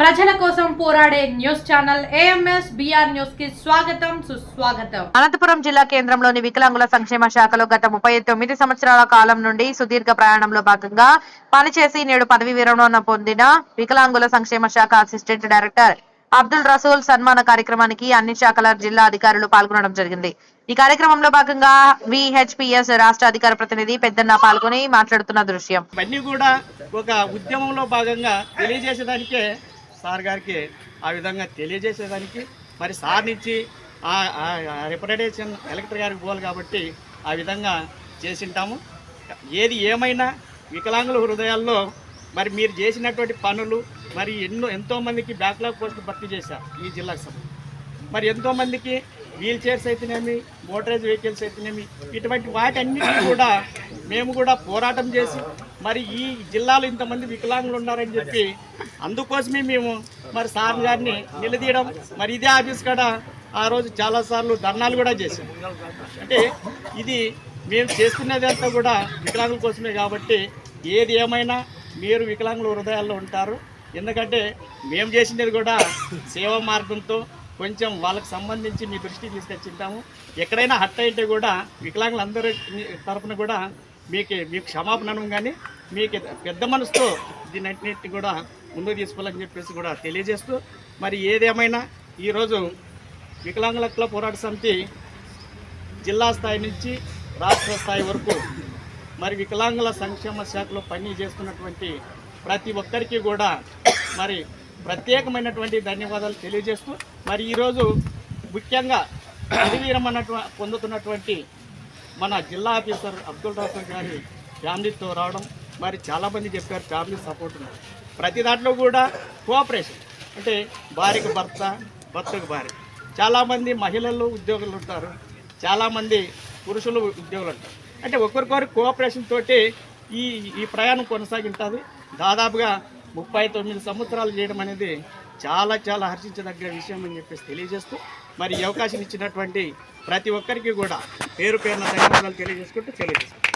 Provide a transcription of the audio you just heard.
ప్రజల కోసం పోరాడే న్యూస్ ఛానల్ ఏఎంఎస్ బిఆర్ న్యూస్కి స్వాగతం సుస్వాగతం. అనంతపురం జిల్లా కేంద్రంలోని వికలాంగుల సంక్షేమ శాఖలో గత ముప్పై తొమ్మిది సంవత్సరాల కాలం నుండి సుదీర్ఘ ప్రయాణంలో భాగంగా పనిచేసి నేడు పదవి విరమణ పొందిన వికలాంగుల సంక్షేమ శాఖ అసిస్టెంట్ డైరెక్టర్ అబ్దుల్ రసూల్ సన్మాన కార్యక్రమానికి అన్ని శాఖల జిల్లా అధికారులు పాల్గొనడం జరిగింది. ఈ కార్యక్రమంలో భాగంగా విహెచ్పిఎస్ రాష్ట్ర అధికార ప్రతినిధి పెద్దన్న పాల్గొని మాట్లాడుతున్న దృశ్యం. ఇవన్నీ కూడా ఒక ఉద్యమంలో భాగంగా తెలియజేసేదానికే సార్ గారికి ఆ విధంగా తెలియజేసేదానికి మరి సార్ నుంచి ఆ రిప్రజెంటేషన్ కలెక్టర్ గారికి పోవాలి కాబట్టి ఆ విధంగా చేసింటాము. ఏది ఏమైనా వికలాంగుల హృదయాల్లో మరి మీరు చేసినటువంటి పనులు మరి ఎన్నో ఎంతోమందికి బ్యాక్లాగ్ పోస్టులు భర్తీ చేశారు ఈ జిల్లాకు సంబంధించి. మరి ఎంతోమందికి వీల్ చైర్స్ అయితేనేమి మోటరైజ్ వెహికల్స్ అయితేనేమి ఇటువంటి వాటన్నిటిని కూడా మేము కూడా పోరాటం చేసి మరి ఈ జిల్లాలో ఇంతమంది వికలాంగులు ఉన్నారని చెప్పి అందుకోసమే మేము మరి సార్ గారిని నిలదీయడం మరి ఇదే ఆఫీస్ కాడ ఆ రోజు చాలాసార్లు ధర్నాలు కూడా చేసాం అంటే ఇది మేము చేస్తున్నదంతా కూడా వికలాంగుల కోసమే కాబట్టి ఏది ఏమైనా మీరు వికలాంగుల హృదయాల్లో ఉంటారు. ఎందుకంటే మేము చేసినది కూడా సేవా మార్గంతో కొంచెం వాళ్ళకి సంబంధించి మీ దృష్టికి తీసుకొచ్చింటాము. ఎక్కడైనా హట్ అయితే కూడా వికలాంగులందరి తరపున కూడా మీకు మీకు క్షమాపణను కానీ మీకు పెద్ద మనసుతో దీనన్నింటినీ కూడా ముందుకు తీసుకోవాలని చెప్పేసి కూడా తెలియజేస్తూ మరి ఏదేమైనా ఈరోజు వికలాంగుల హక్కుల పోరాట సమితి జిల్లా స్థాయి నుంచి రాష్ట్ర స్థాయి వరకు మరి వికలాంగుల సంక్షేమ శాఖలో పని చేస్తున్నటువంటి ప్రతి ఒక్కరికి కూడా మరి ప్రత్యేకమైనటువంటి ధన్యవాదాలు తెలియజేస్తూ మరి ఈరోజు ముఖ్యంగా పదవి పొందుతున్నటువంటి మన జిల్లా ఆఫీసర్ అబ్దుల్ రాఫర్ గారి ఫ్యామిలీతో రావడం మరి చాలామంది చెప్పారు ఫ్యామిలీ సపోర్ట్ ఉన్నారు. ప్రతి దాంట్లో కూడా కోఆపరేషన్. అంటే భార్యకు భర్త భర్తకు భార్య. చాలామంది మహిళలు ఉద్యోగులు ఉంటారు. చాలామంది పురుషులు ఉద్యోగులు ఉంటారు. అంటే ఒకరికొకరు కోఆపరేషన్ తోటి ఈ ఈ ప్రయాణం కొనసాగింటుంది దాదాపుగా ముప్పై తొమ్మిది సంవత్సరాలు చేయడం అనేది చాలా చాలా హర్షించదగ్గ విషయం అని చెప్పేసి తెలియజేస్తూ మరి ఈ అవకాశం ఇచ్చినటువంటి ప్రతి ఒక్కరికి కూడా పేరు పేరున ధన్యవాదాలు తెలియజేసుకుంటూ తెలియజేస్తాం